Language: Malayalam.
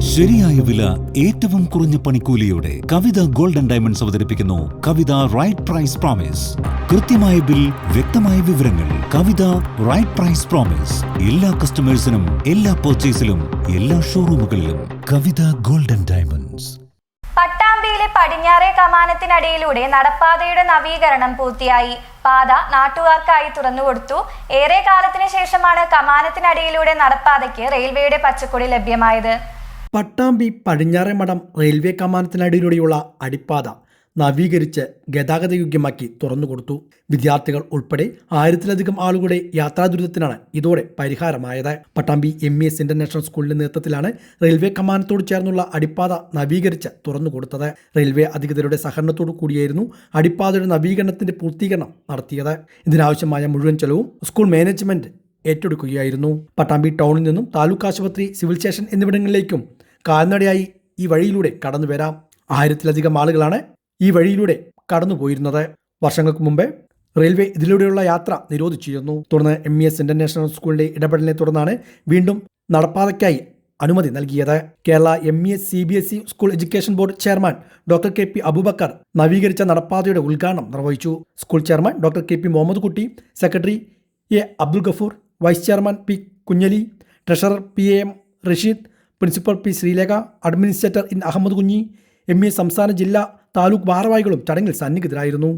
ശരിയായ വില ഏറ്റവും കുറഞ്ഞ പണിക്കൂലിയോടെ കവിത ഗോൾഡൻ ഡയമണ്ട്സ് അവതരിപ്പിക്കുന്നു കവിത റൈറ്റ് പ്രൈസ് പ്രോമിസ്. കൃത്യമായ ബിൽ വ്യക്തമായ വിവരങ്ങൾ. Kavitha right price promise. എല്ലാ കസ്റ്റമേഴ്സിനും എല്ലാ പർച്ചേസിലും എല്ലാ ഷോറൂമുകളിലും കവിത ഗോൾഡൻ ഡയമണ്ട്സ്. പട്ടാമ്പിയിലെ പടിഞ്ഞാറേ കമാനത്തിനടിയിലൂടെ നടപ്പാതയുടെ നവീകരണം പൂർത്തിയായി. പാത നാട്ടുകാർക്കായി തുറന്നുകൊടുത്തു ഏറെ കാലത്തിന് ശേഷമാണ് കമാനത്തിനടിയിലൂടെ നടപ്പാതയ്ക്ക് റെയിൽവേയുടെ പച്ചക്കൊടി ലഭ്യമായത്. പട്ടാമ്പി പടിഞ്ഞാറേമഠം റെയിൽവേ കമാനത്തിനടിയിലൂടെയുള്ള അടിപ്പാത നവീകരിച്ച് ഗതാഗതയോഗ്യമാക്കി തുറന്നുകൊടുത്തു. വിദ്യാർത്ഥികൾ ഉൾപ്പെടെ ആയിരത്തിലധികം ആളുകളുടെ യാത്രാ ദുരിതത്തിനാണ് ഇതോടെ പരിഹാരമായത്. Pattambi M E S international സ്കൂളിന്റെ നേതൃത്വത്തിലാണ് റെയിൽവേ കമാനത്തോട് ചേർന്നുള്ള അടിപ്പാത നവീകരിച്ച് തുറന്നുകൊടുത്തത്. റെയിൽവേ അധികൃതരുടെ സഹകരണത്തോടു കൂടിയായിരുന്നു അടിപ്പാതയുടെ നവീകരണത്തിന്റെ പൂർത്തീകരണം നടത്തിയത്. ഇതിനാവശ്യമായ മുഴുവൻ ചെലവും സ്കൂൾ മാനേജ്മെന്റ് ഏറ്റെടുക്കുകയായിരുന്നു. പട്ടാമ്പി ടൗണിൽ നിന്നും താലൂക്ക് ആശുപത്രി സിവിൽ സ്റ്റേഷൻ എന്നിവിടങ്ങളിലേക്കും കാൽനടയായി ഈ വഴിയിലൂടെ കടന്നു വരാം. ആയിരത്തിലധികം ആളുകളാണ് ഈ വഴിയിലൂടെ കടന്നുപോയിരുന്നത് വർഷങ്ങൾക്ക് മുമ്പേ റെയിൽവേ ഇതിലൂടെയുള്ള യാത്ര നിരോധിച്ചിരുന്നു. തുടർന്ന് എം ഇ എസ് ഇന്റർനാഷണൽ സ്കൂളിന്റെ ഇടപെടലിനെ തുടർന്നാണ് വീണ്ടും നടപ്പാതയ്ക്കായി അനുമതി നൽകിയത്. Kerala M E S C B S E school education board chairman doctor K P Abubakar നവീകരിച്ച നടപ്പാതയുടെ ഉദ്ഘാടനം നിർവഹിച്ചു. School chairman doctor K P Muhammad Kutty secretary A Abdul Gafoor vice chairman P Kunjali treasurer P A M Rasheed principal P Sreelekha administrator N Ahammed Kunji M സംസ്ഥാന ജില്ലാ താലൂക്ക് ഭാരവാഹികളും ചടങ്ങിൽ സന്നിഹിതരായിരുന്നു.